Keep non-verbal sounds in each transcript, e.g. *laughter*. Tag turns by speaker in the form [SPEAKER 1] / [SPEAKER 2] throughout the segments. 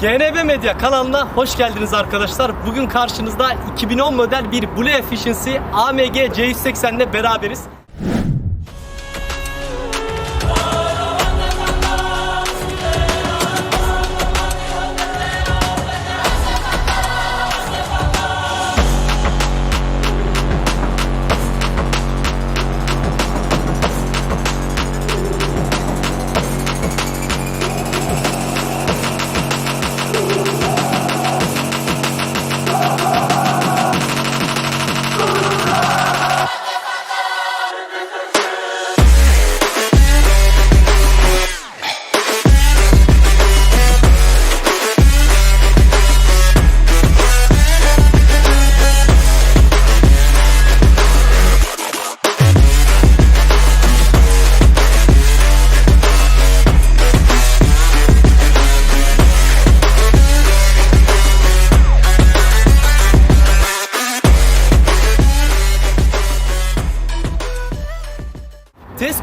[SPEAKER 1] GNB Medya kanalına hoş geldiniz arkadaşlar. Bugün karşınızda 2010 model bir Blue Efficiency AMG C180 ile beraberiz.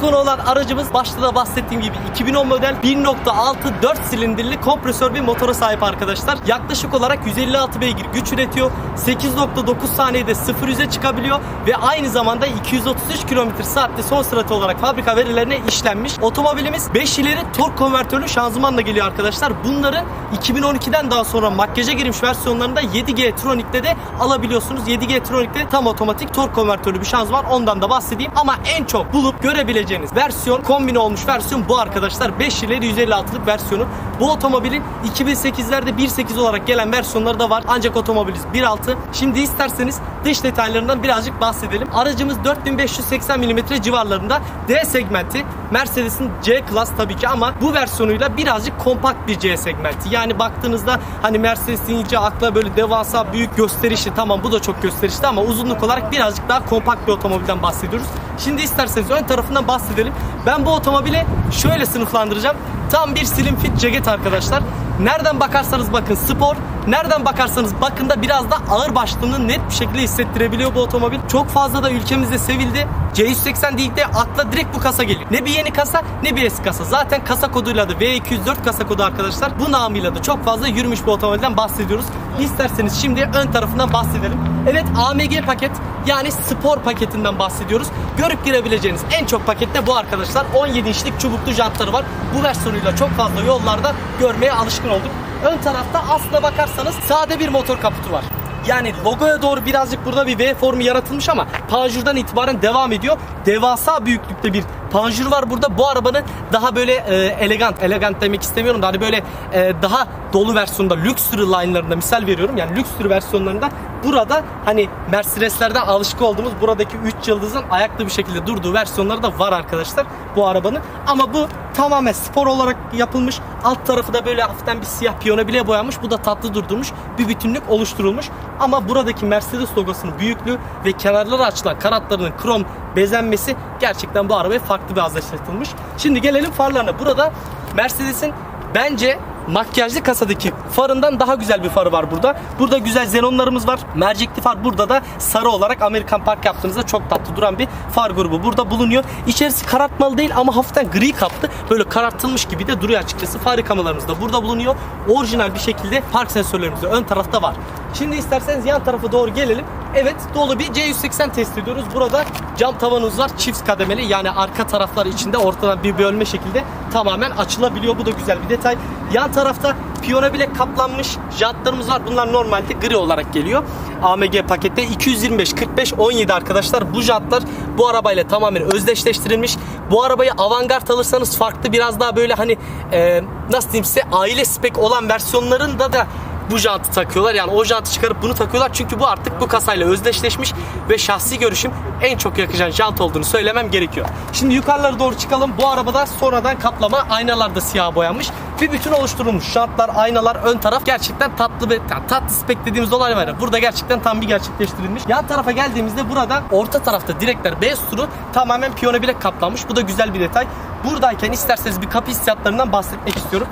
[SPEAKER 1] Test konu olan aracımız başta da bahsettiğim gibi 2010 model 1.6 4 silindirli kompresör bir motora sahip arkadaşlar. Yaklaşık olarak 156 beygir güç üretiyor. 8.9 saniyede 0 100'e çıkabiliyor ve aynı zamanda 233 km saatte son sürati olarak fabrika verilerine işlenmiş. Otomobilimiz 5 ileri tork konvertörlü şanzımanla geliyor arkadaşlar. Bunları 2012'den daha sonra makyaja girmiş versiyonlarında 7G Tronic'te de alabiliyorsunuz. 7G Tronic'te tam otomatik tork konvertörlü bir şanzıman ondan da bahsedeyim. Ama en çok bulup görebileceğiniz versiyon kombine olmuş versiyon bu arkadaşlar. 5 ileri 156'lık versiyonu. Bu otomobilin 2008'lerde 1.8 olarak gelen versiyonları da var. Ancak otomobiliz 1.6. Şimdi isterseniz dış detaylarından birazcık bahsedelim. Aracımız 4580 mm civarlarında D segmenti. Mercedes'in C Class tabii ki ama bu versiyonuyla birazcık kompakt bir C segmenti. Yani baktığınızda hani Mercedes deyince akla böyle devasa büyük gösterişli tamam bu da çok gösterişli ama uzunluk olarak birazcık daha kompakt bir otomobilden bahsediyoruz. Şimdi isterseniz ön tarafından bahsedelim. Ben bu otomobili şöyle sınıflandıracağım. Tam bir slim fit ceket arkadaşlar. Nereden bakarsanız bakın spor, nereden bakarsanız bakın da biraz da ağır başlığını net bir şekilde hissettirebiliyor bu otomobil. Çok fazla da ülkemizde sevildi. C180 değil de akla direkt bu kasa geliyor. Ne bir yeni kasa ne bir eski kasa. Zaten kasa koduyla da V204 kasa kodu arkadaşlar. Bu namıyla da çok fazla yürümüş bir otomobilden bahsediyoruz. İsterseniz şimdi ön tarafından bahsedelim. Evet AMG paket yani spor paketinden bahsediyoruz. Görüp girebileceğiniz en çok pakette bu arkadaşlar. 17 inçlik çubuklu jantları var. Bu versiyonuyla çok fazla yollarda görmeye alışkın olduk. Ön tarafta aslına bakarsanız sade bir motor kaputu var. Yani logoya doğru birazcık burada bir V formu yaratılmış ama panjurdan itibaren devam ediyor. Devasa büyüklükte bir panjur var burada. Bu arabanın daha böyle e, elegant, elegant demek istemiyorum da hani böyle e, daha dolu versiyonda Luxury line'larında misal veriyorum. Yani Luxury versiyonlarında burada hani Mercedes'lerden alışık olduğumuz buradaki 3 yıldızın ayakta bir şekilde durduğu versiyonları da var arkadaşlar bu arabanın. Ama bu tamamen spor olarak yapılmış. Alt tarafı da böyle hafiften bir siyah piyano bile boyanmış. Bu da tatlı durdurmuş. Bir bütünlük oluşturulmuş. Ama buradaki Mercedes logosunun büyüklüğü ve kenarları açılan kanatlarının krom bezenmesi gerçekten bu arabaya farklı bir azlaştırılmış. Şimdi gelelim farlarına. Burada Mercedes'in bence makyajlı kasadaki farından daha güzel bir farı var burada. Burada güzel xenonlarımız var. Mercekli far burada da sarı olarak Amerikan Park yaptığınızda çok tatlı duran bir far grubu burada bulunuyor. İçerisi karartmalı değil ama hafiften gri kaplı. Böyle karartılmış gibi de duruyor açıkçası. Far yıkamalarımız da burada bulunuyor. Orijinal bir şekilde park sensörlerimiz de ön tarafta var. Şimdi isterseniz yan tarafa doğru gelelim. Evet dolu bir C180 test ediyoruz. Burada cam tavanımız var. Çift kademeli yani arka taraflar içinde ortadan bir bölme şekilde tamamen açılabiliyor. Bu da güzel bir detay. Yan tarafta piyano bile kaplanmış jantlarımız var. Bunlar normalde gri olarak geliyor. AMG pakette 225 45 17 arkadaşlar. Bu jantlar bu arabayla tamamen özdeşleştirilmiş. Bu arabayı avantgard alırsanız farklı biraz daha böyle hani e, nasıl diyeyim size aile spek olan versiyonlarında da bu jantı takıyorlar. Yani o jantı çıkarıp bunu takıyorlar. Çünkü bu artık bu kasayla özdeşleşmiş ve şahsi görüşüm en çok yakacağın jant olduğunu söylemem gerekiyor. Şimdi yukarılara doğru çıkalım. Bu arabada sonradan kaplama aynalar da siyah boyanmış. Bir bütün oluşturulmuş. Jantlar, aynalar, ön taraf gerçekten tatlı bir yani tatlı spek dediğimiz olay var. Burada gerçekten tam bir gerçekleştirilmiş. Yan tarafa geldiğimizde burada orta tarafta direkler beyaz turu tamamen piyano bilek kaplanmış. Bu da güzel bir detay. Buradayken isterseniz bir kapı hissiyatlarından bahsetmek istiyorum.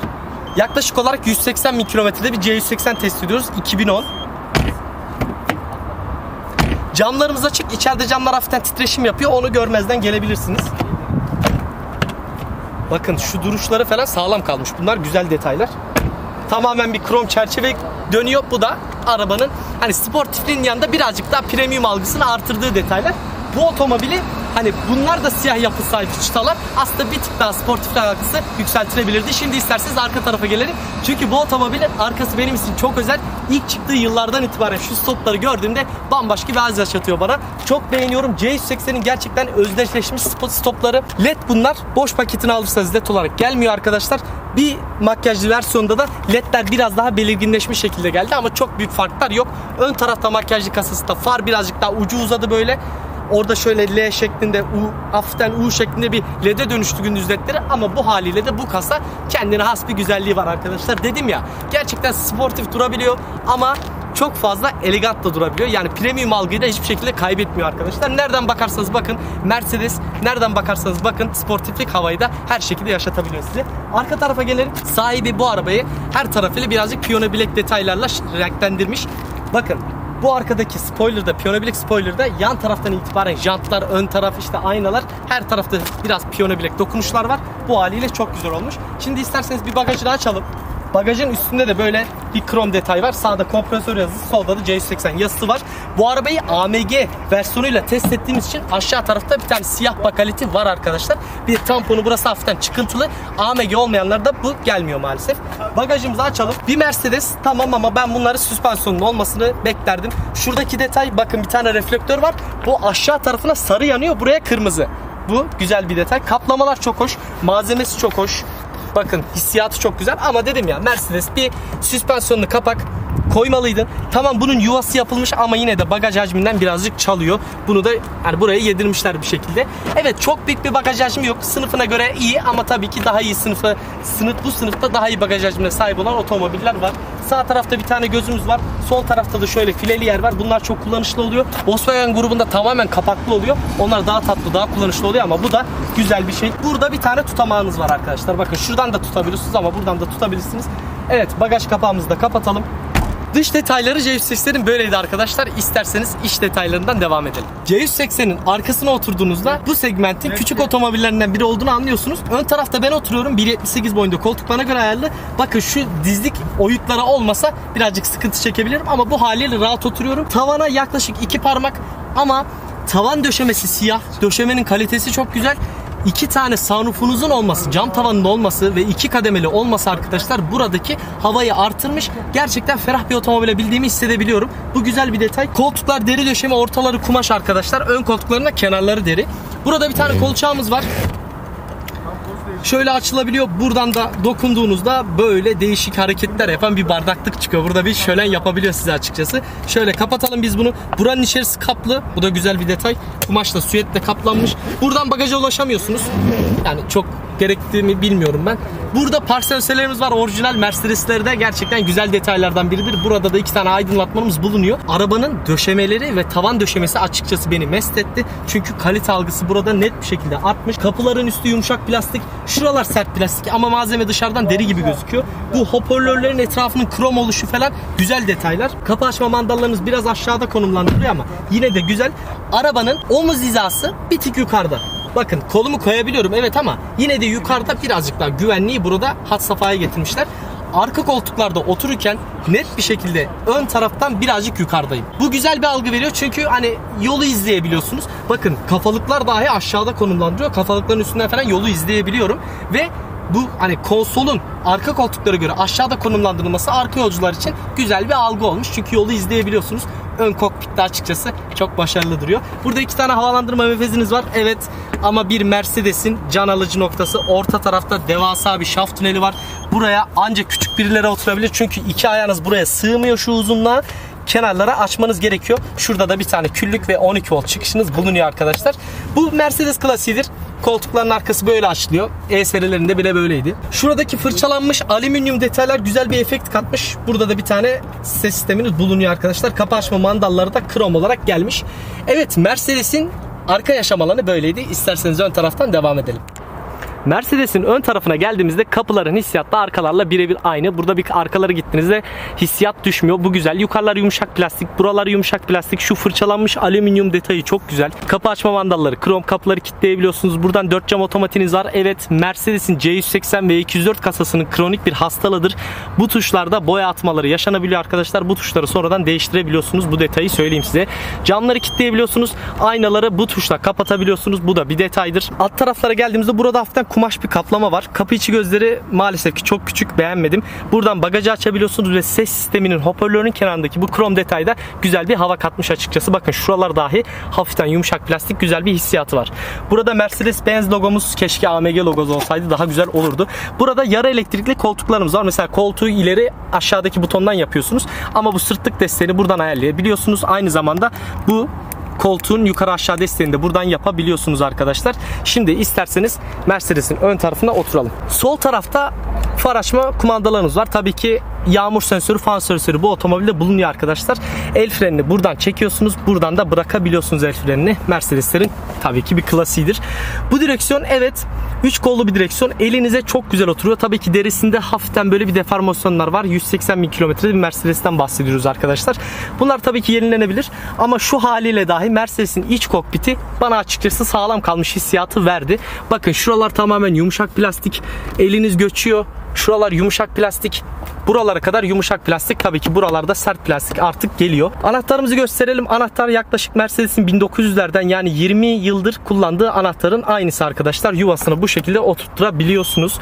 [SPEAKER 1] Yaklaşık olarak 180 bin kilometrede bir C180 test ediyoruz. 2010. Camlarımız açık. İçeride camlar hafiften titreşim yapıyor. Onu görmezden gelebilirsiniz. Bakın şu duruşları falan sağlam kalmış. Bunlar güzel detaylar. tamamen bir krom çerçeve dönüyor. Bu da arabanın hani sportifliğin yanında birazcık daha premium algısını artırdığı detaylar. Bu otomobili hani bunlar da siyah yapı sahibi çıtalar aslında bir tık daha sportif algısı yükseltilebilirdi. Şimdi isterseniz arka tarafa gelelim. Çünkü bu otomobilin arkası benim için çok özel. İlk çıktığı yıllardan itibaren şu stopları gördüğümde bambaşka bir haz yaşatıyor bana. Çok beğeniyorum. C180'in gerçekten özdeşleşmiş spot stopları. LED bunlar. Boş paketini alırsanız LED olarak gelmiyor arkadaşlar. Bir makyajlı versiyonda da ledler biraz daha belirginleşmiş şekilde geldi ama çok büyük farklar yok. Ön tarafta makyajlı kasasında far birazcık daha ucu uzadı böyle. Orada şöyle L şeklinde, U, hafiften U şeklinde bir LED'e dönüştü gündüz ledleri ama bu haliyle de bu kasa kendine has bir güzelliği var arkadaşlar. Dedim ya gerçekten sportif durabiliyor ama çok fazla elegant da durabiliyor. Yani premium algıyı da hiçbir şekilde kaybetmiyor arkadaşlar. Nereden bakarsanız bakın Mercedes, nereden bakarsanız bakın sportiflik havayı da her şekilde yaşatabiliyor size. Arka tarafa gelelim. Sahibi bu arabayı her tarafıyla birazcık piyano bilek detaylarla renklendirmiş. Bakın bu arkadaki spoiler'da, piyano spoiler'da yan taraftan itibaren jantlar, ön taraf işte aynalar her tarafta biraz piyano bilek dokunuşlar var. Bu haliyle çok güzel olmuş. Şimdi isterseniz bir bagajını açalım. Bagajın üstünde de böyle bir krom detay var. Sağda kompresör yazısı, solda da C180 yazısı var. Bu arabayı AMG versiyonuyla test ettiğimiz için aşağı tarafta bir tane siyah bakaliti var arkadaşlar. Bir tamponu burası hafiften çıkıntılı. AMG olmayanlarda bu gelmiyor maalesef. Bagajımızı açalım. Bir Mercedes tamam ama ben bunları süspansiyonun olmasını beklerdim. Şuradaki detay bakın bir tane reflektör var. Bu aşağı tarafına sarı yanıyor. Buraya kırmızı. Bu güzel bir detay. Kaplamalar çok hoş. Malzemesi çok hoş. Bakın hissiyatı çok güzel ama dedim ya Mercedes bir süspansiyonlu kapak koymalıydın. Tamam bunun yuvası yapılmış ama yine de bagaj hacminden birazcık çalıyor. Bunu da yani buraya yedirmişler bir şekilde. Evet çok büyük bir bagaj hacmi yok. Sınıfına göre iyi ama tabii ki daha iyi sınıfı sınıf bu sınıfta daha iyi bagaj hacmine sahip olan otomobiller var. Sağ tarafta bir tane gözümüz var. Sol tarafta da şöyle fileli yer var. Bunlar çok kullanışlı oluyor. Volkswagen grubunda tamamen kapaklı oluyor. Onlar daha tatlı, daha kullanışlı oluyor ama bu da güzel bir şey. Burada bir tane tutamağınız var arkadaşlar. Bakın şuradan da tutabilirsiniz ama buradan da tutabilirsiniz. Evet bagaj kapağımızı da kapatalım. Dış detayları C180'in böyleydi arkadaşlar. İsterseniz iç detaylarından devam edelim. C180'in arkasına oturduğunuzda bu segmentin küçük otomobillerinden biri olduğunu anlıyorsunuz. Ön tarafta ben oturuyorum. 1.78 boyunda koltuk bana göre ayarlı. Bakın şu dizlik oyukları olmasa birazcık sıkıntı çekebilirim ama bu haliyle rahat oturuyorum. Tavana yaklaşık iki parmak ama tavan döşemesi siyah. Döşemenin kalitesi çok güzel. İki tane sunroofunuzun olması, cam tavanın olması ve iki kademeli olması arkadaşlar buradaki havayı artırmış. Gerçekten ferah bir otomobile bildiğimi hissedebiliyorum. Bu güzel bir detay. Koltuklar deri döşeme, ortaları kumaş arkadaşlar. Ön koltukların da kenarları deri. Burada bir tane kolçağımız var. Şöyle açılabiliyor. Buradan da dokunduğunuzda böyle değişik hareketler yapan bir bardaklık çıkıyor. Burada bir şölen yapabiliyor size açıkçası. Şöyle kapatalım biz bunu. Buranın içerisi kaplı. Bu da güzel bir detay. Kumaşla süetle kaplanmış. Buradan bagaja ulaşamıyorsunuz. Yani çok gerektiğini bilmiyorum ben. Burada park sensörlerimiz var. Orijinal Mercedes'lerde gerçekten güzel detaylardan biridir. Burada da iki tane aydınlatmamız bulunuyor. Arabanın döşemeleri ve tavan döşemesi açıkçası beni mest etti. Çünkü kalite algısı burada net bir şekilde artmış. Kapıların üstü yumuşak plastik. Şuralar sert plastik ama malzeme dışarıdan deri gibi gözüküyor. Bu hoparlörlerin etrafının krom oluşu falan güzel detaylar. Kapı açma mandallarınız biraz aşağıda konumlandırılıyor ama yine de güzel. Arabanın omuz hizası bir tık yukarıda. Bakın kolumu koyabiliyorum evet ama yine de yukarıda birazcık daha güvenliği burada hat safhaya getirmişler. Arka koltuklarda otururken net bir şekilde ön taraftan birazcık yukarıdayım. Bu güzel bir algı veriyor çünkü hani yolu izleyebiliyorsunuz. Bakın kafalıklar dahi aşağıda konumlandırıyor. Kafalıkların üstünden falan yolu izleyebiliyorum ve bu hani konsolun arka koltuklara göre aşağıda konumlandırılması arka yolcular için güzel bir algı olmuş. Çünkü yolu izleyebiliyorsunuz. Ön kokpitte açıkçası çok başarılı duruyor. Burada iki tane havalandırma menfeziniz var. Evet ama bir Mercedes'in can alıcı noktası. Orta tarafta devasa bir şaft tüneli var. Buraya ancak küçük birileri oturabilir. Çünkü iki ayağınız buraya sığmıyor şu uzunluğa kenarlara açmanız gerekiyor. Şurada da bir tane küllük ve 12 volt çıkışınız bulunuyor arkadaşlar. Bu Mercedes klasiğidir. Koltukların arkası böyle açılıyor. E serilerinde bile böyleydi. Şuradaki fırçalanmış alüminyum detaylar güzel bir efekt katmış. Burada da bir tane ses sisteminiz bulunuyor arkadaşlar. Kapı açma mandalları da krom olarak gelmiş. Evet Mercedes'in arka yaşam alanı böyleydi. İsterseniz ön taraftan devam edelim. Mercedes'in ön tarafına geldiğimizde kapıların hissiyatı arkalarla birebir aynı. Burada bir arkaları gittiğinizde hissiyat düşmüyor. Bu güzel. Yukarılar yumuşak plastik, buralar yumuşak plastik. Şu fırçalanmış alüminyum detayı çok güzel. Kapı açma mandalları, krom kapıları kilitleyebiliyorsunuz. Buradan 4 cam otomatiğiniz var. Evet Mercedes'in C180 ve 204 kasasının kronik bir hastalığıdır. Bu tuşlarda boya atmaları yaşanabiliyor arkadaşlar. Bu tuşları sonradan değiştirebiliyorsunuz. Bu detayı söyleyeyim size. Camları kilitleyebiliyorsunuz. Aynaları bu tuşla kapatabiliyorsunuz. Bu da bir detaydır. Alt taraflara geldiğimizde burada hafiften kumaş bir kaplama var. Kapı içi gözleri maalesef ki çok küçük beğenmedim. Buradan bagajı açabiliyorsunuz ve ses sisteminin hoparlörün kenarındaki bu krom detayda güzel bir hava katmış açıkçası. Bakın şuralar dahi hafiften yumuşak plastik güzel bir hissiyatı var. Burada Mercedes-Benz logomuz keşke AMG logosu olsaydı daha güzel olurdu. Burada yarı elektrikli koltuklarımız var. Mesela koltuğu ileri aşağıdaki butondan yapıyorsunuz. Ama bu sırtlık desteğini buradan ayarlayabiliyorsunuz. Aynı zamanda bu koltuğun yukarı aşağı desteğini de buradan yapabiliyorsunuz arkadaşlar. Şimdi isterseniz Mercedes'in ön tarafına oturalım. Sol tarafta far açma kumandalarınız var. Tabii ki yağmur sensörü, fan sensörü bu otomobilde bulunuyor arkadaşlar. El frenini buradan çekiyorsunuz. Buradan da bırakabiliyorsunuz el frenini. Mercedeslerin tabii ki bir klasiğidir. Bu direksiyon evet 3 kollu bir direksiyon. Elinize çok güzel oturuyor. Tabii ki derisinde hafiften böyle bir deformasyonlar var. 180 bin kilometrede bir Mercedes'ten bahsediyoruz arkadaşlar. Bunlar tabii ki yenilenebilir. Ama şu haliyle dahi Mercedes'in iç kokpiti bana açıkçası sağlam kalmış hissiyatı verdi. Bakın şuralar tamamen yumuşak plastik. Eliniz göçüyor. Şuralar yumuşak plastik. Buralara kadar yumuşak plastik. Tabii ki buralarda sert plastik artık geliyor. Anahtarımızı gösterelim. Anahtar yaklaşık Mercedes'in 1900'lerden yani 20 yıldır kullandığı anahtarın aynısı arkadaşlar. Yuvasını bu şekilde oturtturabiliyorsunuz.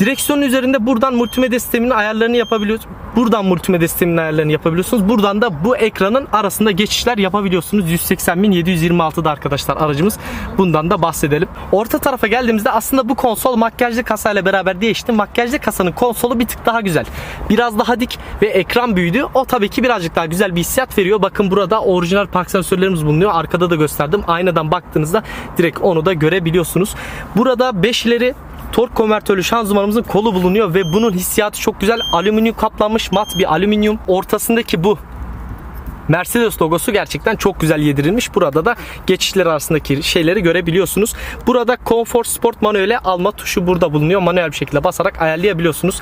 [SPEAKER 1] Direksiyonun üzerinde buradan multimedya sisteminin ayarlarını yapabiliyorsunuz. Buradan multimedya sisteminin ayarlarını yapabiliyorsunuz. Buradan da bu ekranın arasında geçişler yapabiliyorsunuz. 180.726'da arkadaşlar aracımız. Bundan da bahsedelim. Orta tarafa geldiğimizde aslında bu konsol makyajlı kasayla beraber değişti. Makyajlı kasanın konsolu bir tık daha güzel. Biraz daha dik ve ekran büyüdü. O tabii ki birazcık daha güzel bir hissiyat veriyor. Bakın burada orijinal park sensörlerimiz bulunuyor. Arkada da gösterdim. Aynadan baktığınızda direkt onu da görebiliyorsunuz. Burada 5 ileri tork konvertörlü şanzımanımızın kolu bulunuyor ve bunun hissiyatı çok güzel. Alüminyum kaplanmış mat bir alüminyum. Ortasındaki bu Mercedes logosu gerçekten çok güzel yedirilmiş. Burada da geçişler arasındaki şeyleri görebiliyorsunuz. Burada Comfort Sport manuele alma tuşu burada bulunuyor. Manuel bir şekilde basarak ayarlayabiliyorsunuz.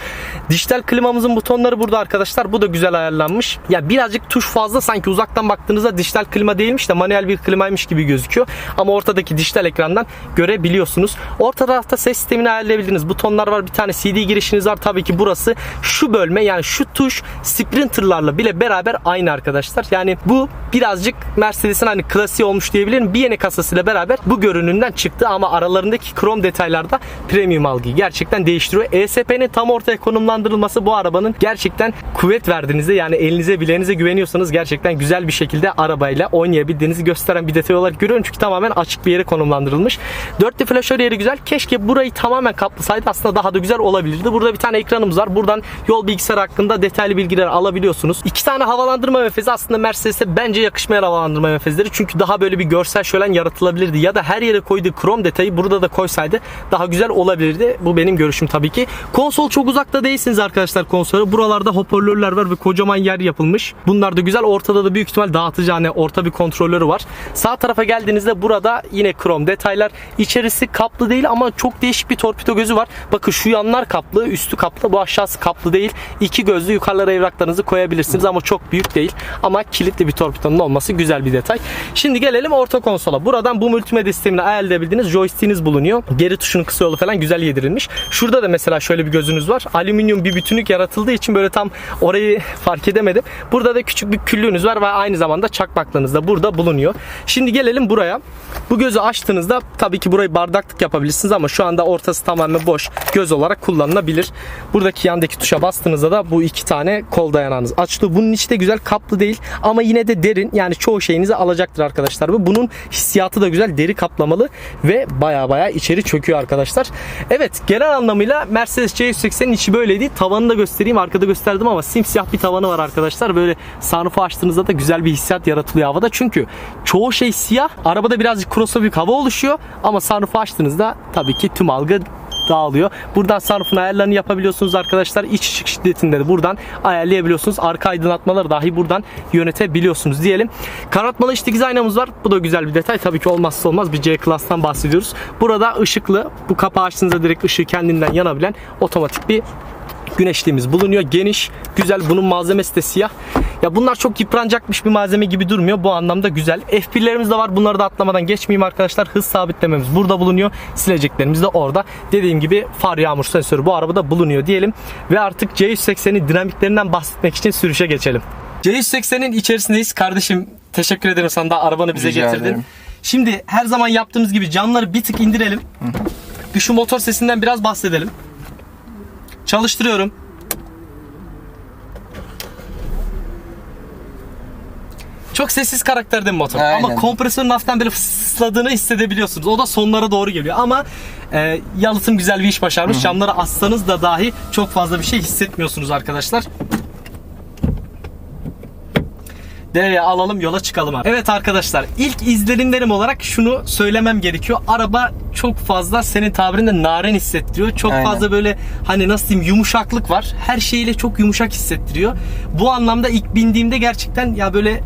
[SPEAKER 1] Dijital klimamızın butonları burada arkadaşlar. Bu da güzel ayarlanmış. Ya birazcık tuş fazla sanki uzaktan baktığınızda dijital klima değilmiş de manuel bir klimaymış gibi gözüküyor. Ama ortadaki dijital ekrandan görebiliyorsunuz. Orta tarafta ses sistemini ayarlayabildiğiniz butonlar var. Bir tane CD girişiniz var. Tabii ki burası şu bölme yani şu tuş Sprinter'larla bile beraber aynı arkadaşlar. Yani bu birazcık Mercedes'in hani klasiği olmuş diyebilirim. Bir yeni kasasıyla beraber bu görünümden çıktı ama aralarındaki krom detaylarda premium algıyı gerçekten değiştiriyor. ESP'nin tam ortaya konumlandırılması bu arabanın gerçekten kuvvet verdiğinizde yani elinize bileğinize güveniyorsanız gerçekten güzel bir şekilde arabayla oynayabildiğinizi gösteren bir detay olarak görüyorum. Çünkü tamamen açık bir yere konumlandırılmış. Dörtlü flaşör yeri güzel. Keşke burayı tamamen kaplasaydı aslında daha da güzel olabilirdi. Burada bir tane ekranımız var. Buradan yol bilgisayarı hakkında detaylı bilgiler alabiliyorsunuz. İki tane havalandırma menfezi aslında Mercedes'e bence yakışmayan havalandırma menfezleri. Çünkü daha böyle bir görsel şölen yaratılabilirdi. Ya da her yere koyduğu krom detayı burada da koysaydı daha güzel olabilirdi. Bu benim görüşüm tabii ki. Konsol çok uzakta değilsiniz arkadaşlar konsola. Buralarda hoparlörler var ve kocaman yer yapılmış. Bunlar da güzel. Ortada da büyük ihtimal dağıtıcı hani orta bir kontrolörü var. Sağ tarafa geldiğinizde burada yine krom detaylar. İçerisi kaplı değil ama çok değişik bir torpido gözü var. Bakın şu yanlar kaplı, üstü kaplı. Bu aşağısı kaplı değil. İki gözlü yukarılara evraklarınızı koyabilirsiniz ama çok büyük değil. Ama kilitli bir torpidonun olması güzel bir detay. Şimdi gelelim orta konsola. Buradan bu multimedya sistemini ayarlayabildiğiniz joystick'iniz bulunuyor. Geri tuşunun kısa yolu falan güzel yedirilmiş. Şurada da mesela şöyle bir gözünüz var. Alüminyum bir bütünlük yaratıldığı için böyle tam orayı fark edemedim. Burada da küçük bir küllüğünüz var ve aynı zamanda çakmaklığınız da burada bulunuyor. Şimdi gelelim buraya. Bu gözü açtığınızda tabii ki burayı bardaklık yapabilirsiniz ama şu anda ortası tamamen boş göz olarak kullanılabilir. Buradaki yandaki tuşa bastığınızda da bu iki tane kol dayanağınız açılıyor. Bunun içi de güzel kaplı değil ama yine de derin yani çoğu şeyinizi alacaktır arkadaşlar. Bu bunun hissiyatı da güzel deri kaplamalı ve baya baya içeri çöküyor arkadaşlar. Evet genel anlamıyla Mercedes C180'in içi böyleydi. Tavanını da göstereyim arkada gösterdim ama simsiyah bir tavanı var arkadaşlar. Böyle sunroof'u açtığınızda da güzel bir hissiyat yaratılıyor havada. Çünkü çoğu şey siyah. Arabada birazcık crossover hava oluşuyor ama sunroof'u açtığınızda tabii ki tüm algı dağılıyor. Buradan sunroof'un ayarlarını yapabiliyorsunuz arkadaşlar. İç ışık şiddetinde de buradan ayarlayabiliyorsunuz. Arka aydınlatmaları dahi buradan yönetebiliyorsunuz diyelim. Kanatmalı iç dikiz aynamız var. Bu da güzel bir detay. Tabii ki olmazsa olmaz bir C-Class'tan bahsediyoruz. Burada ışıklı bu kapağı açtığınızda direkt ışığı kendinden yanabilen otomatik bir güneşliğimiz bulunuyor. Geniş, güzel. Bunun malzemesi de siyah. Ya bunlar çok yıpranacakmış bir malzeme gibi durmuyor. Bu anlamda güzel. F1'lerimiz de var. Bunları da atlamadan geçmeyeyim arkadaşlar. Hız sabitlememiz burada bulunuyor. Sileceklerimiz de orada. Dediğim gibi far yağmur sensörü bu arabada bulunuyor diyelim. Ve artık C180'in dinamiklerinden bahsetmek için sürüşe geçelim. C180'in içerisindeyiz. Kardeşim teşekkür ederim sana da arabanı bize
[SPEAKER 2] Rica
[SPEAKER 1] getirdin.
[SPEAKER 2] ederim.
[SPEAKER 1] Şimdi her zaman yaptığımız gibi camları bir tık indirelim. Bir şu motor sesinden biraz bahsedelim. Çalıştırıyorum. Çok sessiz karakterde bir motor.
[SPEAKER 2] Aynen.
[SPEAKER 1] Ama kompresörün hafiften böyle fısıldadığını hissedebiliyorsunuz. O da sonlara doğru geliyor. Ama e, yalıtım güzel bir iş başarmış. Camları assanız da dahi çok fazla bir şey hissetmiyorsunuz arkadaşlar. Devreye alalım yola çıkalım abi. Evet arkadaşlar ilk izlenimlerim olarak şunu söylemem gerekiyor. Araba çok fazla senin tabirinde narin hissettiriyor. Çok
[SPEAKER 2] Aynen.
[SPEAKER 1] fazla böyle hani nasıl diyeyim yumuşaklık var. Her şeyiyle çok yumuşak hissettiriyor. Bu anlamda ilk bindiğimde gerçekten ya böyle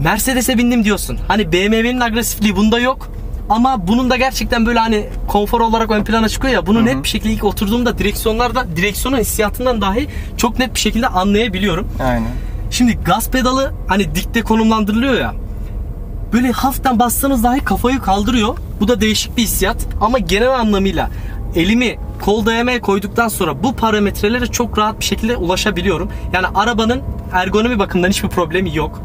[SPEAKER 1] Mercedes'e bindim diyorsun. Hani BMW'nin agresifliği bunda yok. Ama bunun da gerçekten böyle hani konfor olarak ön plana çıkıyor ya. Bunu net bir şekilde ilk oturduğumda direksiyonlarda direksiyonun hissiyatından dahi çok net bir şekilde anlayabiliyorum.
[SPEAKER 2] Aynen.
[SPEAKER 1] Şimdi gaz pedalı hani dikte konumlandırılıyor ya. Böyle hafiften bassanız dahi kafayı kaldırıyor. Bu da değişik bir hissiyat. Ama genel anlamıyla elimi kol dayamaya koyduktan sonra bu parametrelere çok rahat bir şekilde ulaşabiliyorum. Yani arabanın ergonomi bakımından hiçbir problemi yok.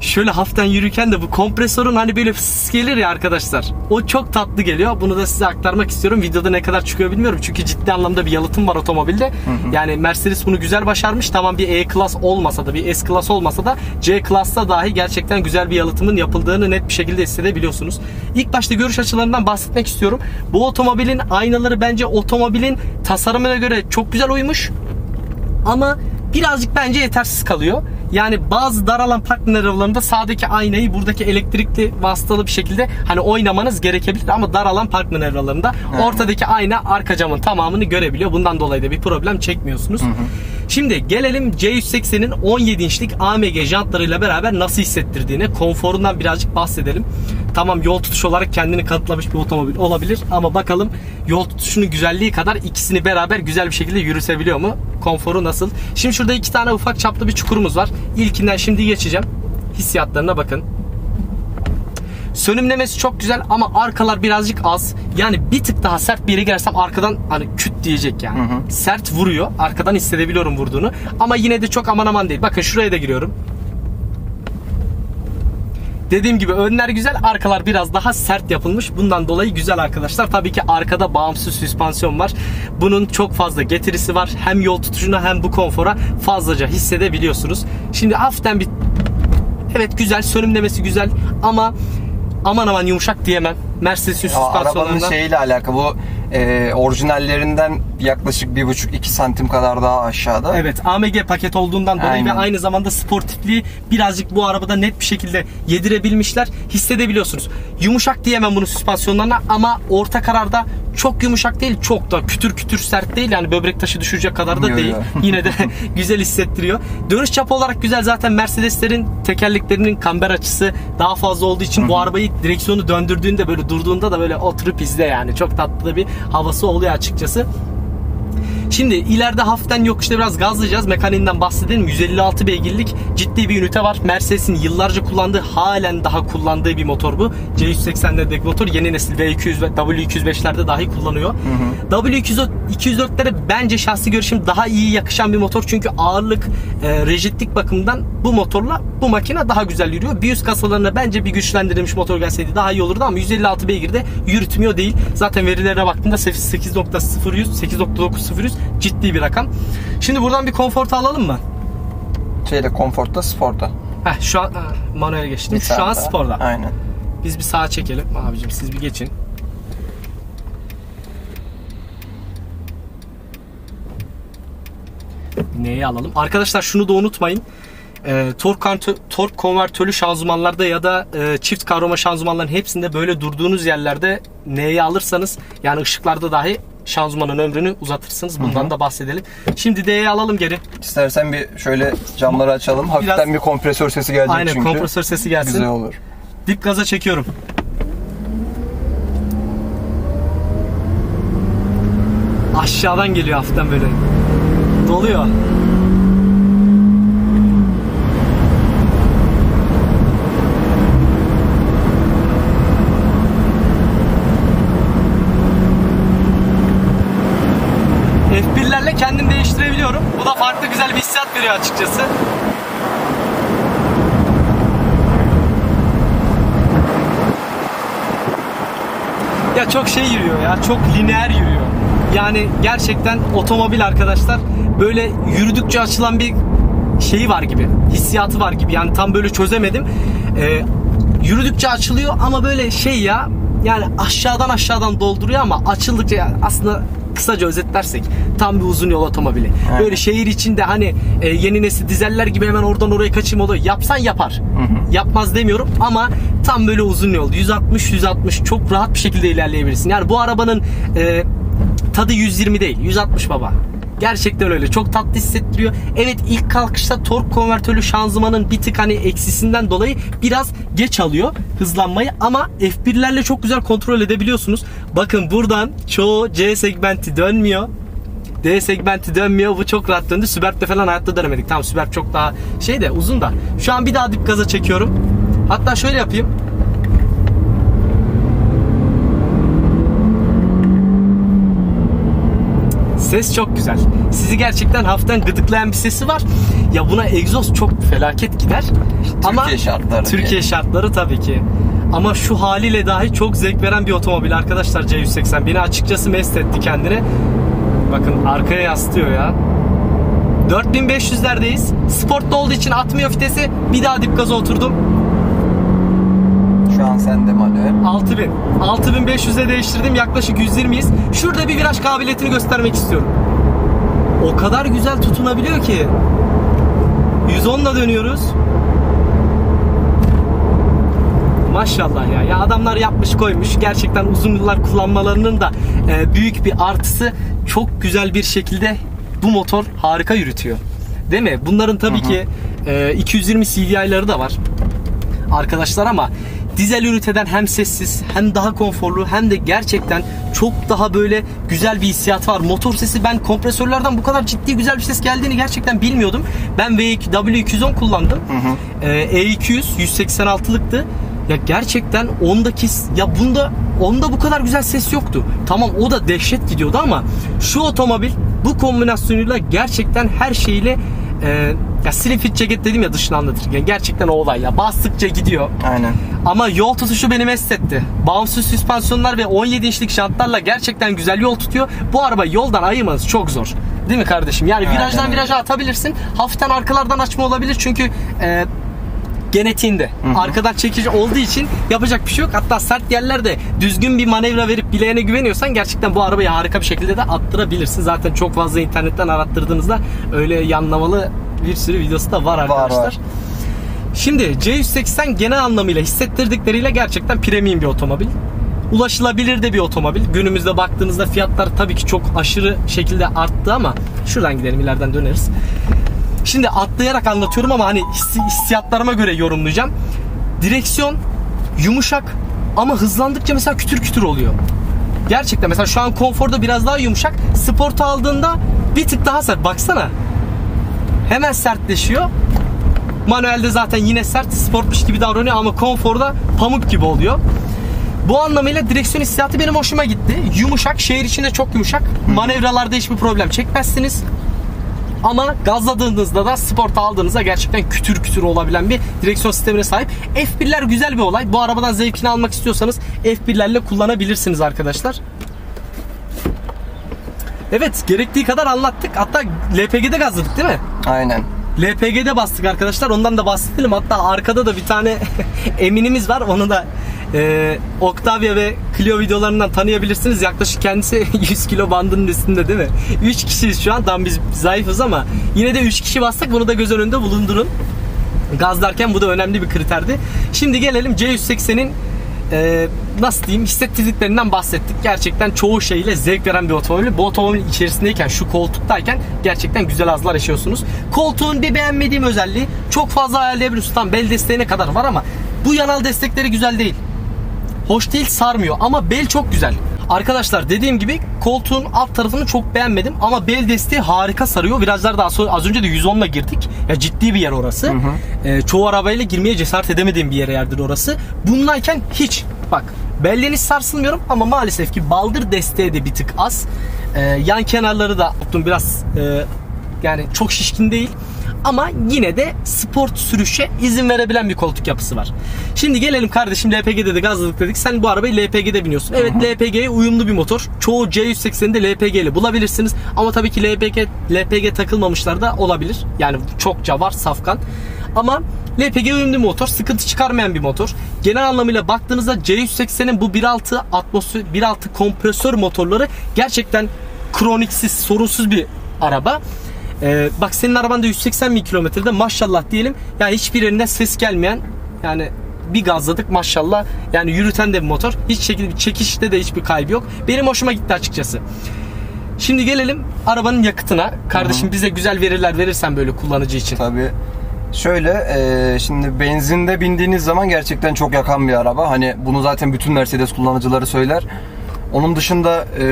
[SPEAKER 1] Şöyle hafiften yürürken de bu kompresörün hani böyle fıs gelir ya arkadaşlar. O çok tatlı geliyor. Bunu da size aktarmak istiyorum. Videoda ne kadar çıkıyor bilmiyorum. Çünkü ciddi anlamda bir yalıtım var otomobilde. Yani Mercedes bunu güzel başarmış. Tamam bir E-Class olmasa da bir S-Class olmasa da C-Class'ta dahi gerçekten güzel bir yalıtımın yapıldığını net bir şekilde hissedebiliyorsunuz. İlk başta görüş açılarından bahsetmek istiyorum. Bu otomobilin aynaları bence otomobilin tasarımına göre çok güzel uymuş ama birazcık bence yetersiz kalıyor. Yani bazı dar alan park manevralarında sağdaki aynayı buradaki elektrikli vasıtalı bir şekilde hani oynamanız gerekebilir ama dar alan park manevralarında ortadaki ayna arka camın tamamını görebiliyor. Bundan dolayı da bir problem çekmiyorsunuz. Şimdi gelelim C180'in 17 inçlik AMG jantlarıyla beraber nasıl hissettirdiğine, konforundan birazcık bahsedelim. Tamam yol tutuşu olarak kendini kanıtlamış bir otomobil olabilir ama bakalım yol tutuşunun güzelliği kadar ikisini beraber güzel bir şekilde yürütebiliyor mu? Konforu nasıl? Şimdi şurada iki tane ufak çaplı bir çukurumuz var. İlkinden şimdi geçeceğim. Hissiyatlarına bakın. Sönümlemesi çok güzel ama arkalar birazcık az. Yani bir tık daha sert bir yere girersem arkadan hani küt diyecek yani. Sert vuruyor. Arkadan hissedebiliyorum vurduğunu. Ama yine de çok aman aman değil. Bakın şuraya da giriyorum. Dediğim gibi önler güzel, arkalar biraz daha sert yapılmış. Bundan dolayı güzel arkadaşlar. Tabii ki arkada bağımsız süspansiyon var. Bunun çok fazla getirisi var. Hem yol tutuşuna hem bu konfora fazlaca hissedebiliyorsunuz. Şimdi hafiften bir Evet güzel, sönümlemesi güzel ama aman aman yumuşak diyemem. Mercedes'in
[SPEAKER 2] Ama arabanın şeyiyle alakalı bu e, orijinallerinden yaklaşık 1,5-2 santim kadar daha aşağıda.
[SPEAKER 1] Evet AMG paket olduğundan dolayı
[SPEAKER 2] Aynen.
[SPEAKER 1] ve aynı zamanda sportifliği birazcık bu arabada net bir şekilde yedirebilmişler. Hissedebiliyorsunuz. Yumuşak diyemem bunun süspansiyonlarına ama orta kararda çok yumuşak değil çok da kütür kütür sert değil yani böbrek taşı düşürecek kadar da değil. *laughs* Yine de *laughs* güzel hissettiriyor. Dönüş çapı olarak güzel zaten Mercedeslerin tekerleklerinin kamber açısı daha fazla olduğu için bu *laughs* arabayı direksiyonu döndürdüğünde böyle durduğunda da böyle oturup izle yani. Çok tatlı bir havası oluyor açıkçası. Şimdi ileride hafiften yokuşta biraz gazlayacağız. Mekaniğinden bahsedelim. 156 beygirlik ciddi bir ünite var. Mercedes'in yıllarca kullandığı, halen daha kullandığı bir motor bu. C180'lerdeki motor yeni nesil V200 ve W205'lerde dahi kullanıyor. W204'lere bence şahsi görüşüm daha iyi yakışan bir motor. Çünkü ağırlık, e, rigidlik bakımından bu motorla bu makine daha güzel yürüyor. Bir üst kasalarına bence bir güçlendirilmiş motor gelseydi daha iyi olurdu ama 156 beygirde yürütmüyor değil. Zaten verilere baktığımda 8.0100, 8.90100 ciddi bir rakam. Şimdi buradan bir konfort alalım mı?
[SPEAKER 2] Şeyde konforta, sporta.
[SPEAKER 1] Heh, şu an manuel geçtim.
[SPEAKER 2] Bir
[SPEAKER 1] Şu an
[SPEAKER 2] daha.
[SPEAKER 1] sporda.
[SPEAKER 2] Aynen.
[SPEAKER 1] Biz bir sağa çekelim. Abicim siz bir geçin. Neyi alalım? Arkadaşlar şunu da unutmayın. Ee, tork, tork konvertörlü şanzımanlarda ya da e, çift kavrama şanzımanların hepsinde böyle durduğunuz yerlerde neyi alırsanız yani ışıklarda dahi şanzımanın ömrünü uzatırsınız. Bundan da bahsedelim. Şimdi D'yi alalım geri.
[SPEAKER 2] İstersen bir şöyle camları açalım. Hafiften
[SPEAKER 1] Biraz-
[SPEAKER 2] bir kompresör sesi gelecek
[SPEAKER 1] Aynen
[SPEAKER 2] çünkü.
[SPEAKER 1] kompresör sesi gelsin.
[SPEAKER 2] Güzel olur.
[SPEAKER 1] Dip gaza çekiyorum. Aşağıdan geliyor hafiften böyle. Doluyor. F1'lerle kendim değiştirebiliyorum. Bu da farklı güzel bir hissiyat veriyor açıkçası. Ya çok şey yürüyor ya. Çok lineer yürüyor. Yani gerçekten otomobil arkadaşlar böyle yürüdükçe açılan bir şeyi var gibi. Hissiyatı var gibi. Yani tam böyle çözemedim. Ee, yürüdükçe açılıyor ama böyle şey ya yani aşağıdan aşağıdan dolduruyor ama açıldıkça aslında kısaca özetlersek tam bir uzun yol otomobili.
[SPEAKER 2] Aynen.
[SPEAKER 1] Böyle şehir içinde hani e, yeni nesil dizeller gibi hemen oradan oraya kaçayım olur. Yapsan yapar. Yapmaz demiyorum ama tam böyle uzun yol. 160 160 çok rahat bir şekilde ilerleyebilirsin. Yani bu arabanın e, tadı 120 değil. 160 baba. Gerçekten öyle. Çok tatlı hissettiriyor. Evet ilk kalkışta tork konvertörlü şanzımanın bir tık hani eksisinden dolayı biraz geç alıyor hızlanmayı ama F1'lerle çok güzel kontrol edebiliyorsunuz. Bakın buradan çoğu C segmenti dönmüyor. D segmenti dönmüyor. Bu çok rahat döndü. Superb'de falan hayatta dönemedik. Tamam Superb çok daha şey de uzun da. Şu an bir daha dip gaza çekiyorum. Hatta şöyle yapayım. Ses çok güzel. Sizi gerçekten hafiften gıdıklayan bir sesi var. Ya buna egzoz çok felaket gider. Ama
[SPEAKER 2] şartları
[SPEAKER 1] Türkiye
[SPEAKER 2] diye.
[SPEAKER 1] şartları tabii ki. Ama şu haliyle dahi çok zevk veren bir otomobil arkadaşlar C180. Beni açıkçası mest etti kendine. Bakın arkaya yaslıyor ya. 4500'lerdeyiz. Sportlu olduğu için atmıyor vitesi. Bir daha dip gaza oturdum.
[SPEAKER 2] Şu an sende manuel.
[SPEAKER 1] 6000. 6500'e değiştirdim. Yaklaşık 120'yiz. Şurada bir viraj kabiliyetini göstermek istiyorum. O kadar güzel tutunabiliyor ki. 110'la dönüyoruz. Maşallah ya. Ya adamlar yapmış koymuş. Gerçekten uzun yıllar kullanmalarının da e, büyük bir artısı. Çok güzel bir şekilde bu motor harika yürütüyor. Değil mi? Bunların tabii ki e, 220 CDI'ları da var arkadaşlar ama dizel üniteden hem sessiz hem daha konforlu hem de gerçekten çok daha böyle güzel bir hissiyat var. Motor sesi ben kompresörlerden bu kadar ciddi güzel bir ses geldiğini gerçekten bilmiyordum. Ben V2 W210 kullandım. Ee, E200 186'lıktı. Ya gerçekten ondaki ya bunda onda bu kadar güzel ses yoktu. Tamam o da dehşet gidiyordu ama şu otomobil bu kombinasyonuyla gerçekten her şeyiyle e, ya slim fit ceket dedim ya dışını anlatırken gerçekten o olay ya bastıkça gidiyor.
[SPEAKER 2] Aynen.
[SPEAKER 1] Ama yol tutuşu beni mest etti. Bağımsız süspansiyonlar ve 17 inçlik jantlarla gerçekten güzel yol tutuyor. Bu araba yoldan ayırmanız çok zor. Değil mi kardeşim? Yani
[SPEAKER 2] Aynen
[SPEAKER 1] virajdan viraja atabilirsin. Hafiften arkalardan açma olabilir çünkü e, genetiğinde. Arkadan çekici olduğu için yapacak bir şey yok. Hatta sert yerlerde düzgün bir manevra verip bileğine güveniyorsan gerçekten bu arabayı harika bir şekilde de attırabilirsin. Zaten çok fazla internetten arattırdığınızda öyle yanlamalı bir sürü videosu da var arkadaşlar.
[SPEAKER 2] var.
[SPEAKER 1] Şimdi C180 genel anlamıyla hissettirdikleriyle gerçekten premium bir otomobil. Ulaşılabilir de bir otomobil. Günümüzde baktığınızda fiyatlar tabii ki çok aşırı şekilde arttı ama şuradan gidelim ileriden döneriz. Şimdi atlayarak anlatıyorum ama hani hissi- hissiyatlarıma göre yorumlayacağım. Direksiyon yumuşak ama hızlandıkça mesela kütür kütür oluyor. Gerçekten mesela şu an konforda biraz daha yumuşak. Sporta aldığında bir tık daha sert. Baksana. Hemen sertleşiyor. Manuelde zaten yine sert sportmuş gibi davranıyor ama konforda pamuk gibi oluyor. Bu anlamıyla direksiyon hissiyatı benim hoşuma gitti. Yumuşak, şehir içinde çok yumuşak. Manevralarda hiçbir problem çekmezsiniz. Ama gazladığınızda da sporta aldığınızda gerçekten kütür kütür olabilen bir direksiyon sistemine sahip. F1'ler güzel bir olay. Bu arabadan zevkini almak istiyorsanız F1'lerle kullanabilirsiniz arkadaşlar. Evet gerektiği kadar anlattık. Hatta LPG'de gazladık değil mi?
[SPEAKER 2] Aynen.
[SPEAKER 1] LPG'de bastık arkadaşlar. Ondan da bahsedelim. Hatta arkada da bir tane *laughs* eminimiz var. Onu da e, Octavia ve Clio videolarından tanıyabilirsiniz. Yaklaşık kendisi *laughs* 100 kilo bandının üstünde değil mi? 3 kişiyiz şu an. Tam biz zayıfız ama yine de 3 kişi bastık. Bunu da göz önünde bulundurun. Gazlarken bu da önemli bir kriterdi. Şimdi gelelim C180'in e, nasıl diyeyim hissettirdiklerinden bahsettik. Gerçekten çoğu şeyle zevk veren bir otomobil. Bu otomobilin içerisindeyken şu koltuktayken gerçekten güzel hazlar yaşıyorsunuz. Koltuğun bir beğenmediğim özelliği çok fazla ayarlayabiliyorsun. Tam bel desteğine kadar var ama bu yanal destekleri güzel değil. Hoş değil sarmıyor ama bel çok güzel. Arkadaşlar dediğim gibi koltuğun alt tarafını çok beğenmedim ama bel desteği harika sarıyor. Virajlar daha sonra az önce de 110 ile girdik. Ya ciddi bir yer orası. Ee, çoğu arabayla girmeye cesaret edemediğim bir yere yerdir orası. Bununlayken hiç bak belden hiç sarsılmıyorum ama maalesef ki baldır desteği de bir tık az. Ee, yan kenarları da biraz e, yani çok şişkin değil. Ama yine de sport sürüşe izin verebilen bir koltuk yapısı var. Şimdi gelelim kardeşim LPG'de de gazladık dedik. Sen bu arabayı LPG'de biniyorsun. Evet LPG'ye uyumlu bir motor. Çoğu C180'de LPG ile bulabilirsiniz. Ama tabii ki LPG, LPG takılmamışlar da olabilir. Yani çokça var safkan. Ama LPG uyumlu bir motor. Sıkıntı çıkarmayan bir motor. Genel anlamıyla baktığınızda C180'in bu 1.6 atmosfer 1.6 kompresör motorları gerçekten kroniksiz, sorunsuz bir araba. Ee, bak senin arabanda 180 bin kilometrede maşallah diyelim. Yani hiçbir yerinden ses gelmeyen yani bir gazladık maşallah. Yani yürüten de bir motor. Hiç şekilde bir çekişte de hiçbir kaybı yok. Benim hoşuma gitti açıkçası. Şimdi gelelim arabanın yakıtına. Kardeşim bize güzel veriler verirsen böyle kullanıcı için.
[SPEAKER 2] Tabii. Şöyle e, şimdi benzinde bindiğiniz zaman gerçekten çok yakan bir araba. Hani bunu zaten bütün Mercedes kullanıcıları söyler. Onun dışında e,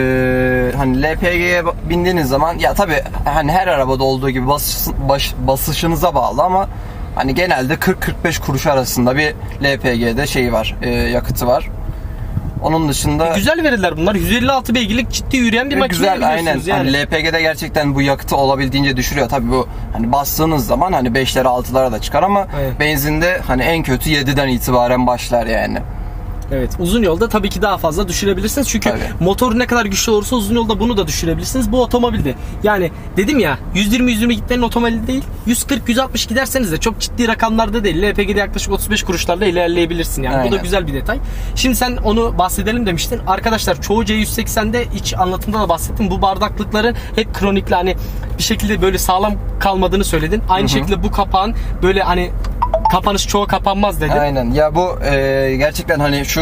[SPEAKER 2] hani LPG'ye bindiğiniz zaman ya tabii hani her arabada olduğu gibi basış, baş- basışınıza bağlı ama hani genelde 40-45 kuruş arasında bir LPG'de şey var, e, yakıtı var. Onun dışında
[SPEAKER 1] Güzel veriler bunlar. 156 beygirlik ciddi yürüyen bir
[SPEAKER 2] ve
[SPEAKER 1] makine
[SPEAKER 2] güzel aynen.
[SPEAKER 1] biliyorsunuz yani.
[SPEAKER 2] Hani LPG'de gerçekten bu yakıtı olabildiğince düşürüyor. Tabii bu hani bastığınız zaman hani 5'lere 6'lara da çıkar ama
[SPEAKER 1] Aynen.
[SPEAKER 2] benzinde hani en kötü 7'den itibaren başlar yani.
[SPEAKER 1] Evet uzun yolda tabii ki daha fazla düşürebilirsiniz. Çünkü
[SPEAKER 2] Tabii.
[SPEAKER 1] motor ne kadar güçlü olursa uzun yolda bunu da düşürebilirsiniz. Bu otomobilde. Yani dedim ya 120-120 gitmenin otomobili değil. 140-160 giderseniz de çok ciddi rakamlarda değil. LPG'de yaklaşık 35 kuruşlarla ilerleyebilirsin. Yani bu da
[SPEAKER 2] Aynen.
[SPEAKER 1] güzel bir detay. Şimdi sen onu bahsedelim demiştin. Arkadaşlar çoğu C180'de iç anlatımda da bahsettim. Bu bardaklıkların hep kronikli hani bir şekilde böyle sağlam kalmadığını söyledin. Aynı şekilde bu kapağın böyle hani kapanış çoğu kapanmaz dedin.
[SPEAKER 2] Aynen. Ya bu e, gerçekten hani şu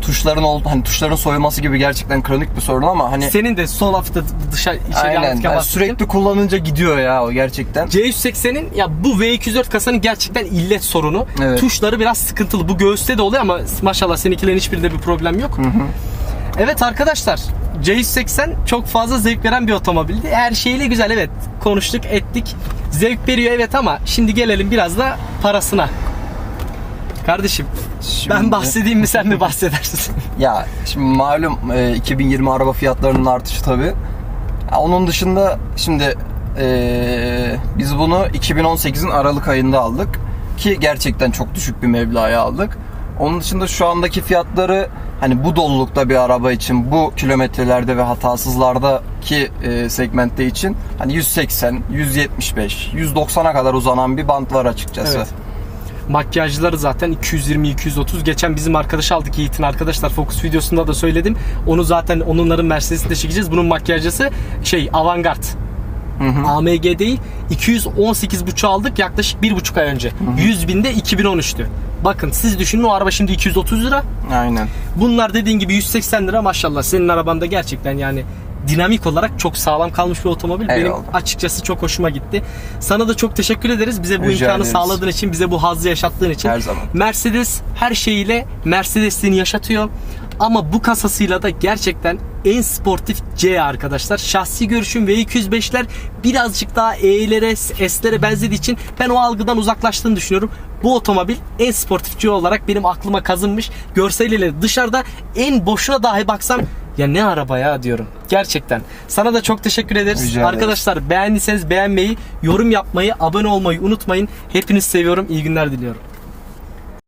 [SPEAKER 2] tuşların oldu hani tuşların soyulması gibi gerçekten kronik bir sorun ama hani
[SPEAKER 1] Senin de sol hafta dışarı içeri
[SPEAKER 2] aynen yani sürekli kullanınca gidiyor ya o gerçekten.
[SPEAKER 1] C180'in ya bu V204 kasanın gerçekten illet sorunu.
[SPEAKER 2] Evet.
[SPEAKER 1] Tuşları biraz sıkıntılı. Bu göğüste de oluyor ama maşallah seninkilerin hiçbirinde bir problem yok. Evet arkadaşlar C180 çok fazla zevk veren bir otomobildi. Her şeyle güzel evet konuştuk ettik. Zevk veriyor evet ama şimdi gelelim biraz da parasına. Kardeşim ben
[SPEAKER 2] Şimdi-
[SPEAKER 1] bahsedeyim mi sen mi bahsedersin? *laughs*
[SPEAKER 2] Ya şimdi malum e, 2020 araba fiyatlarının artışı tabi. Onun dışında şimdi e, biz bunu 2018'in Aralık ayında aldık ki gerçekten çok düşük bir meblağa aldık. Onun dışında şu andaki fiyatları hani bu dolulukta bir araba için bu kilometrelerde ve hatasızlardaki e, segmentte için hani 180, 175, 190'a kadar uzanan bir bant var açıkçası.
[SPEAKER 1] Evet. Makyajları zaten 220-230. Geçen bizim arkadaş aldık Yiğit'in arkadaşlar Focus videosunda da söyledim. Onu zaten onların Mercedes'inde çekeceğiz. Bunun makyajcısı şey avantgard. AMG değil 218.5 aldık yaklaşık 1,5 ay önce. 100 binde 2013'tü. Bakın siz düşünün o araba şimdi 230 lira.
[SPEAKER 2] Aynen.
[SPEAKER 1] Bunlar dediğin gibi 180 lira maşallah. Senin arabanda gerçekten yani dinamik olarak çok sağlam kalmış bir otomobil. Benim
[SPEAKER 2] Eyvallah.
[SPEAKER 1] açıkçası çok hoşuma gitti. Sana da çok teşekkür ederiz. Bize bu
[SPEAKER 2] Rica
[SPEAKER 1] imkanı
[SPEAKER 2] ederiz.
[SPEAKER 1] sağladığın için, bize bu hazzı yaşattığın için.
[SPEAKER 2] Her zaman.
[SPEAKER 1] Mercedes her şeyiyle Mercedes'liğini yaşatıyor. Ama bu kasasıyla da gerçekten en sportif C arkadaşlar. Şahsi görüşüm V205'ler birazcık daha E'lere, S'lere benzediği için ben o algıdan uzaklaştığını düşünüyorum. Bu otomobil en sportif C olarak benim aklıma kazınmış. Görseliyle dışarıda en boşuna dahi baksam ya ne araba ya diyorum. Gerçekten. Sana da çok teşekkür ederiz.
[SPEAKER 2] Rica ederiz.
[SPEAKER 1] Arkadaşlar beğendiyseniz beğenmeyi, yorum yapmayı, abone olmayı unutmayın. Hepinizi seviyorum. İyi günler diliyorum.